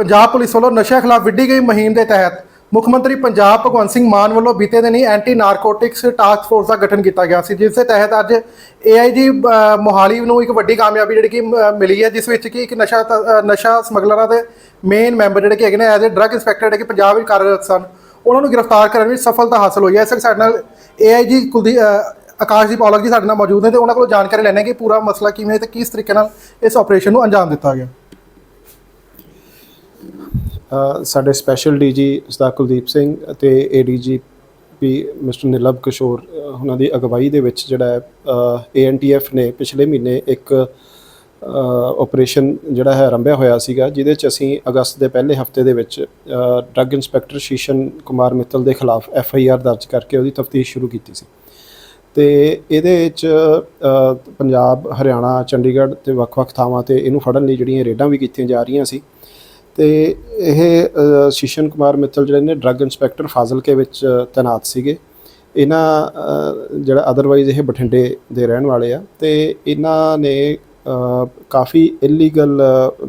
Punjab police ਵੱਲੋਂ ਨਸ਼ਿਆਂ ਖਿਲਾਫ ਵਿੱਢੀ ਗਈ ਮੁਹਿੰਮ ਦੇ ਤਹਿਤ ਮੁੱਖ ਮੰਤਰੀ ਪੰਜਾਬ ਭਗਵੰਤ ਸਿੰਘ ਮਾਨ ਵੱਲੋਂ ਬੀਤੇ ਦਿਨੀ ਐਂਟੀ ਨਾਰਕੋਟਿਕਸ ਟਾਸਕ ਫੋਰਸ ਦਾ ਗਠਨ ਕੀਤਾ ਗਿਆ ਸੀ ਜਿਸ ਦੇ ਤਹਿਤ ਅੱਜ ਏਆਈਜੀ ਮੋਹਾਲੀ ਨੂੰ ਇੱਕ ਵੱਡੀ ਕਾਮਯਾਬੀ ਜਿਹੜੀ ਕਿ ਅ, ਮਿਲੀ ਹੈ ਜਿਸ ਵਿੱਚ ਕਿ ਇੱਕ ਨਸ਼ਾ ਤ- ਨਸ਼ਾ ਸਮਗਲਰਾਂ ਦੇ ਮੇਨ ਮੈਂਬਰ ਜਿਹੜੇ ਕਿ ਹੈਗੇ ਨੇ ਐਜ਼ ਅ ਡਰੱਗ ਇੰਸਪੈਕਟਰ ਜਿਹੜੇ ਕਿ ਪੰਜਾਬ ਵਿੱਚ ਕਾਰਜਰਤ ਸਨ ਉਹਨਾਂ ਨੂੰ ਗ੍ਰਿਫਤਾਰ ਕਰਨ ਵਿੱਚ ਸਫਲਤਾ ਹਾਸਲ ਹੋਈ ਹੈ। ਇਸ ਵਕਤ ਸਾਡੇ ਨਾਲ ਏਆਈਜੀ ਕੁਲਦੀਪ ਅ, ਆਕਾਸ਼ਦੀਪ ਔਲਖ ਜੀ ਸਾਡੇ ਨਾਲ ਮੌਜੂਦ ਨੇ ਤੇ ਉਹਨਾਂ ਕੋਲੋਂ ਜਾਣਕਾਰੀ ਲੈਣੇ ਕਿ ਪੂਰਾ ਮਸਲਾ ਕਿਵੇਂ ਤੇ ਕਿਸ ਤਰੀਕੇ ਨਾਲ ਇਸ ਆਪਰੇਸ਼ਨ ਨੂੰ ਅੰਜਾਮ ਦਿੱਤਾ ਗਿਆ। ਸਾਡੇ ਸਪੈਸ਼ਲ ਡੀਜੀ ਸਰਦਾਰ ਕੁਲਦੀਪ ਸਿੰਘ ਅਤੇ ਏਡੀਜੀਪੀ ਮਿਸਟਰ ਨਿਲਬ ਕਿਸ਼ੋਰ ਉਹਨਾਂ ਦੀ ਅਗਵਾਈ ਦੇ ਵਿੱਚ ਜਿਹੜਾ ਹੈ ਏਐਨਟੀਐਫ ਨੇ ਪਿਛਲੇ ਮਹੀਨੇ ਇੱਕ ਆਪਰੇਸ਼ਨ ਜਿਹੜਾ ਹੈ ਆਰੰਭਿਆ ਹੋਇਆ ਸੀਗਾ, ਜਿਹਦੇ ਚ ਅਸੀਂ ਅਗਸਤ ਦੇ ਪਹਿਲੇ ਹਫ਼ਤੇ ਦੇ ਵਿੱਚ ਡਰੱਗ ਇੰਸਪੈਕਟਰ ਸ਼ੀਸ਼ਨ ਕੁਮਾਰ ਮਿੱਤਲ ਦੇ ਖਿਲਾਫ ਐਫ ਆਈ ਆਰ ਦਰਜ ਕਰਕੇ ਉਹਦੀ ਤਫਤੀਸ਼ ਸ਼ੁਰੂ ਕੀਤੀ ਸੀ। ਤੇ ਇਹਦੇ ਵਿੱਚ ਪੰਜਾਬ, ਹਰਿਆਣਾ, ਚੰਡੀਗੜ੍ਹ ਤੇ ਵੱਖ-ਵੱਖ ਥਾਵਾਂ ਤੇ ਇਹਨੂੰ ਫੜਨ ਲਈ ਜਿਹੜੀਆਂ ਰੇਡਾਂ ਵੀ ਕੀਤੀਆਂ ਜਾ ਰਹੀਆਂ ਸੀ। ਤੇ ਇਹ ਸ਼ੀਸ਼ਨ ਕੁਮਾਰ ਮਿੱਤਲ ਜਿਹੜੇ ਨੇ ਡਰੱਗ ਇੰਸਪੈਕਟਰ ਫਾਜ਼ਿਲਕੇ ਵਿੱਚ ਤੈਨਾਤ ਸੀਗੇ। ਇਹਨਾਂ ਜਿਹੜਾ ਅਦਰਵਾਈਜ਼ ਇਹ ਬਠਿੰਡੇ ਦੇ ਰਹਿਣ ਵਾਲੇ ਆ ਤੇ ਇਹਨਾਂ ਨੇ ਕਾਫੀ ਇਲੀਗਲ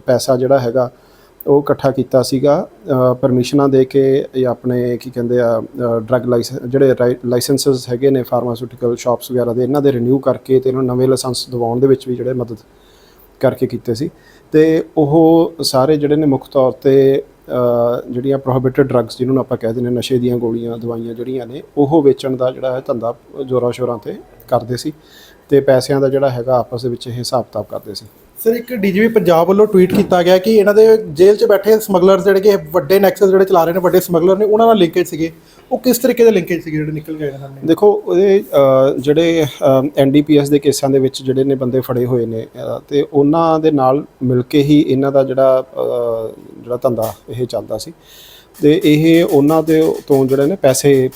ਪੈਸਾ ਜਿਹੜਾ ਹੈਗਾ ਉਹ ਇਕੱਠਾ ਕੀਤਾ ਸੀਗਾ। ਪਰਮਿਸ਼ਨਾਂ ਦੇ ਕੇ ਜਾਂ ਆਪਣੇ ਕੀ ਕਹਿੰਦੇ ਆ ਡਰੱਗ ਲਾਇਸੈਂਸ ਜਿਹੜੇ ਲਾਇਸੈਂਸਸ ਹੈਗੇ ਨੇ ਫਾਰਮਾਸਿਊਟੀਕਲ ਸ਼ਾਪਸ ਵਗੈਰਾ ਦੇ, ਇਹਨਾਂ ਦੇ ਰਿਨਿਊ ਕਰਕੇ ਤੇ ਇਹਨਾਂ ਨੂੰ ਨਵੇਂ ਲਾਇਸੈਂਸ ਦਿਵਾਉਣ ਦੇ ਵਿੱਚ ਵੀ ਜਿਹੜੇ ਮਦਦ ਕਰਕੇ ਕੀਤੇ ਸੀ। ਤੇ ਉਹ ਸਾਰੇ ਜਿਹੜੇ ਨੇ ਮੁੱਖ ਤੌਰ ਤੇ ਜਿਹੜੀਆਂ ਪ੍ਰੋਹਿਬਿਟਡ ਡਰੱਗਸ ਜਿਹਨੂੰ ਆਪਾਂ ਕਹਿ ਦਿੰਦੇ ਨੇ ਨਸ਼ੇ ਦੀਆਂ ਗੋਲੀਆਂ, ਦਵਾਈਆਂ ਜਿਹੜੀਆਂ ਨੇ, ਉਹ ਵੇਚਣ ਦਾ ਜਿਹੜਾ ਹੈ ਧੰਦਾ ਜ਼ੋਰਾਂ ਸ਼ੋਰਾਂ ਤੇ ਕਰਦੇ ਸੀ ਤੇ ਪੈਸਿਆਂ ਦਾ ਜਿਹੜਾ ਹੈਗਾ ਆਪਸ ਦੇ ਵਿੱਚ ਇਹ ਹਿਸਾਬ ਕਿਤਾਬ ਕਰਦੇ ਸੀ। ਸਰ, ਇੱਕ ਡੀਜੀਪੀ ਪੰਜਾਬ ਵੱਲੋਂ ਟਵੀਟ ਕੀਤਾ ਗਿਆ ਕਿ ਇਹਨਾਂ ਦੇ ਜੇਲ੍ਹ 'ਚ ਬੈਠੇ ਸਮਗਲਰਸ ਜਿਹੜੇ ਕਿ ਵੱਡੇ ਨੈਕਸਸ ਜਿਹੜੇ ਚਲਾ ਰਹੇ ਨੇ, ਵੱਡੇ ਸਮਗਲਰ ਨੇ, ਉਹਨਾਂ ਨਾਲ ਲਿੰਕੇਜ ਸੀਗੇ। ਉਹ ਕਿਸ ਤਰੀਕੇ ਦੇ ਲਿੰਕੇਜ ਸੀਗੇ ਜਿਹੜੇ ਨਿਕਲ ਗਏ ਨੇ ਸਾਹਮਣੇ? ਦੇਖੋ ਉਹਦੇ ਅ, ਜਿਹੜੇ ਐਨਡੀਪੀਐਸ ਦੇ ਕੇਸਾਂ ਦੇ ਵਿੱਚ ਜਿਹੜੇ ਨੇ ਬੰਦੇ ਫੜੇ ਹੋਏ ਨੇ ਅ, ਤੇ ਉਹਨਾਂ ਦੇ ਨਾਲ ਮਿਲ ਕੇ ਹੀ ਇਹਨਾਂ ਦਾ ਜਿਹੜਾ ਜਿਹੜਾ ਧੰਦਾ ਇਹ ਚੱਲਦਾ ਸੀ। ਤੇ ਇਹ ਉਹਨਾਂ ਦੇ ਤੋਂ ਜਿਹੜੇ ਨੇ ਪੈਸੇ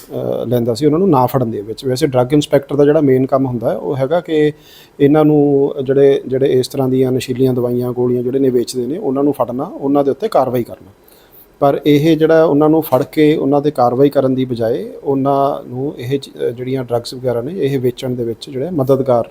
ਲੈਂਦਾ ਸੀ ਉਹਨਾਂ ਨੂੰ ਨਾ ਫੜਨ ਦੇ ਵਿੱਚ। ਵੈਸੇ ਡਰੱਗ ਇੰਸਪੈਕਟਰ ਦਾ ਜਿਹੜਾ ਮੇਨ ਕੰਮ ਹੁੰਦਾ ਹੈ ਉਹ ਹੈਗਾ ਕਿ ਇਹਨਾਂ ਨੂੰ ਜਿਹੜੇ ਜਿਹੜੇ ਇਸ ਤਰ੍ਹਾਂ ਦੀਆਂ ਨਸ਼ੀਲੀਆਂ ਦਵਾਈਆਂ ਗੋਲੀਆਂ ਜਿਹੜੇ ਨੇ ਵੇਚਦੇ ਨੇ ਉਹਨਾਂ ਨੂੰ ਫੜਨਾ ਉਹਨਾਂ ਦੇ ਉੱਤੇ ਕਾਰਵਾਈ ਕਰਨਾ। ਪਰ ਇਹ ਜਿਹੜਾ ਉਹਨਾਂ ਨੂੰ ਫੜ ਕੇ ਉਹਨਾਂ ਤੇ ਕਾਰਵਾਈ ਕਰਨ ਦੀ ਬਜਾਏ ਉਹਨਾਂ ਨੂੰ ਇਹ ਜਿਹੜੀਆਂ ਡਰੱਗਸ ਵਗੈਰਾ ਨੇ, ਇਹ ਵੇਚਣ ਦੇ ਵਿੱਚ ਜਿਹੜਾ ਮਦਦਗਾਰ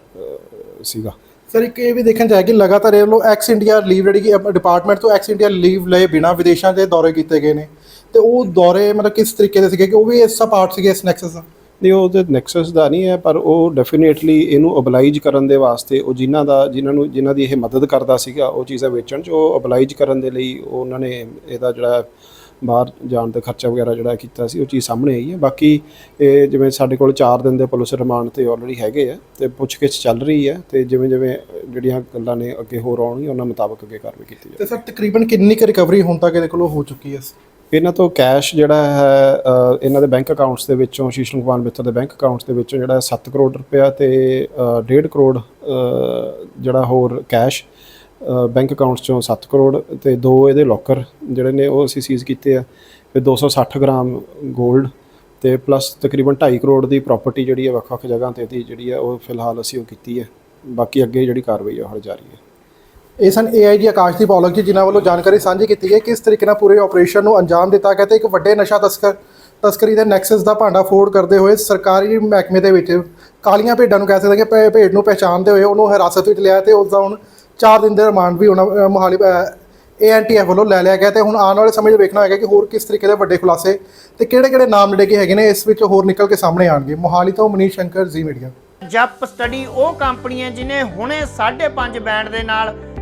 ਸੀਗਾ। ਸਰ, ਇੱਕ ਇਹ ਵੀ ਦੇਖਣ ਚਾਹੀਏ ਕਿ ਲਗਾਤਾਰ ਇਹ ਵੱਲੋਂ ਐਕਸ ਇੰਡੀਆ ਲੀਵ ਜਿਹੜੀ ਕਿ ਡਿਪਾਰਟਮੈਂਟ ਤੋਂ ਐਕਸ ਇੰਡੀਆ ਲੀਵ ਲਏ ਬਿਨਾ ਵਿਦੇਸ਼ਾਂ ਦੇ ਦੌਰੇ ਕੀਤੇ ਗਏ ਨੇ। ਤੇ ਉਹ ਦੌਰੇ ਮਤਲਬ ਕਿਸ ਤਰੀਕੇ ਦੇ ਸੀਗੇ ਕਿ ਉਹ ਵੀ ਇਸ ਪਾਰਟ ਸੀਗੇ, ਇਸ ਨੈਕਸਸ ਦਾ? ਨਹੀਂ, ਉਹ ਤੇ ਨੈਕਸਸ ਦਾ ਨਹੀਂ ਹੈ, ਪਰ ਉਹ ਡੈਫੀਨੇਟਲੀ ਇਹਨੂੰ ਅਬਲਾਈਜ ਕਰਨ ਦੇ ਵਾਸਤੇ ਉਹ ਜਿਨ੍ਹਾਂ ਦਾ, ਜਿਨ੍ਹਾਂ ਨੂੰ, ਜਿਨ੍ਹਾਂ ਦੀ ਇਹ ਮਦਦ ਕਰਦਾ ਸੀਗਾ, ਉਹ ਚੀਜ਼ਾਂ ਵੇਚਣ ਚ ਉਹ ਅਬਲਾਈਜ ਕਰਨ ਦੇ ਲਈ ਉਹ ਉਹਨਾਂ ਨੇ ਇਹਦਾ ਜਿਹੜਾ ਬਾਹਰ ਜਾਣ ਦਾ ਖਰਚਾ ਵਗੈਰਾ ਜਿਹੜਾ ਕੀਤਾ ਸੀ, ਉਹ ਚੀਜ਼ ਸਾਹਮਣੇ ਆਈ ਹੈ। ਬਾਕੀ ਇਹ ਜਿਵੇਂ ਸਾਡੇ ਕੋਲ 4 ਦਿਨ ਦੇ ਪੁਲਿਸ ਰਿਮਾਂਡ ਤੇ ਆਲਰੇਡੀ ਹੈਗੇ ਆ ਤੇ ਪੁੱਛਗਿੱਛ ਚੱਲ ਰਹੀ ਹੈ ਤੇ ਜਿਵੇਂ ਜਿਵੇਂ ਜਿਹੜੀਆਂ ਗੱਲਾਂ ਨੇ ਅੱਗੇ ਹੋਰ ਆਉਣਗੀਆਂ, ਉਹਨਾਂ ਮੁਤਾਬਕ ਅੱਗੇ ਕਾਰਵਾਈ ਕੀਤੀ ਜਾਵੇ ਤੇ ਸਰ ਤਕਰੀਬਨ ਕਿੰਨੀ ਕੁ ਰਿਕਵਰੀ ਹੁਣ ਤੱਕ ਇਹਦੇ ਕੋਲੋਂ ਹੋ ਚੁੱਕੀ ਹੈ? ਇਹਨਾਂ ਤੋਂ ਕੈਸ਼ ਜਿਹੜਾ ਹੈ ਅ, ਇਹਨਾਂ ਦੇ ਬੈਂਕ ਅਕਾਊਂਟਸ ਦੇ ਵਿੱਚੋਂ ਸ਼ੀਸ਼ਨ ਕੁਮਾਰ ਮਿੱਤਰ ਦੇ ਬੈਂਕ ਅਕਾਊਂਟਸ ਦੇ ਵਿੱਚੋਂ ਜਿਹੜਾ 7 ਕਰੋੜ ਰੁਪਇਆ ਤੇ ਅ, ਡੇਢ ਕਰੋੜ ਅ, ਜਿਹੜਾ ਹੋਰ ਕੈਸ਼ ਬੈਂਕ ਅਕਾਊਂਟਸ ਚੋਂ 7 ਕਰੋੜ ਤੇ ਦੋ ਇਹਦੇ ਲੋਕਰ ਜਿਹੜੇ ਨੇ ਉਹ ਅਸੀਂ ਸੀਜ਼ ਕੀਤੇ ਆ। ਫਿਰ 260 ਗ੍ਰਾਮ 골ਡ ਤੇ ਪਲੱਸ ਤਕਰੀਬਨ 2.5 ਕਰੋੜ ਦੀ ਪ੍ਰਾਪਰਟੀ ਜਿਹੜੀ ਹੈ ਵੱਖ-ਵੱਖ ਜਗ੍ਹਾ ਤੇ ਇਹਦੀ ਜਿਹੜੀ ਹੈ ਉਹ ਫਿਲਹਾਲ ਅਸੀਂ ਉਹ ਕੀਤੀ ਹੈ। ਬਾਕੀ ਅੱਗੇ ਜਿਹੜੀ ਕਾਰਵਾਈ ਹੈ ਉਹ ਹਾਲੇ ਜਾਰੀ ਹੈ। ਇਹ ਸਨ ਏਆਈਜੀ ਆਕਾਸ਼ਦੀਪ ਔਲਖ ਜੀ ਜਿਨ੍ਹਾਂ ਵੱਲੋਂ ਜਾਣਕਾਰੀ ਸਾਂਝੀ ਕੀਤੀ ਗਈ ਕਿਸ ਤਰੀਕੇ ਨਾਲ ਪੂਰੇ ਆਪਰੇਸ਼ਨ ਨੂੰ ਅੰਜਾਮ ਦਿੱਤਾ ਗਿਆ ਤੇ ਇੱਕ ਵੱਡੇ ਨਸ਼ਾ ਤਸਕਰ ਤਸਕਰੀ ਦੇ ਨੈਕਸਸ ਦਾ ਭਾਂਡਾ ਫੋੜ ਕਰਦੇ ਹੋਏ ਸਰਕਾਰੀ ਮਹਿਕਮੇ ਦੇ ਵਿੱਚ ਕਾਲੀਆਂ ਭੇਡਾਂ ਨੂੰ ਕਹਿ ਸਕਦੇ ਕਿ ਭੇਡ ਨੂੰ ਪਹਿਚਾਣਦੇ ਹੋਏ ਉਹਨੂੰ ਹਿਰਾਸਤ ਵਿੱਚ ਲਿਆ ਤੇ ਉਸ ਦਾ ਹੁਣ 4 ਦਿਨ ਦੇ ਰਿਮਾਂਡ ਵੀ ਉਹਨਾਂ ਅ, ਮੋਹਾਲੀ ਏਐਨਟੀਐਫ ਵੱਲੋਂ ਲੈ ਲਿਆ ਗਿਆ ਤੇ ਹੁਣ ਆਉਣ ਵਾਲੇ ਸਮੇਂ 'ਚ ਵੇਖਣਾ ਹੋਏਗਾ ਕਿ ਹੋਰ ਕਿਸ ਤਰੀਕੇ ਦੇ ਵੱਡੇ ਖੁਲਾਸੇ ਤੇ ਕਿਹੜੇ-ਕਿਹੜੇ ਨਾਮ ਜਿਹੜੇ ਕਿ ਹੈਗੇ ਨੇ ਇਸ ਵਿੱਚ ਹੋਰ ਨਿਕਲ ਕੇ ਸਾਹਮਣੇ ਆਣਗੇ ਮੋਹਾਲੀ ਤੋਂ ਮਨੀਸ਼ ਸ਼ੰਕਰ ਜੀ ਮੀਡੀਆ ਜੱਪ ਸਟੱਡੀ ਉਹ ਕੰਪਨੀ ਹੈ ਜਿਨੇ ਹੁਣੇ 5.5 ਬੈਂਡ ਦੇ ਨਾਲ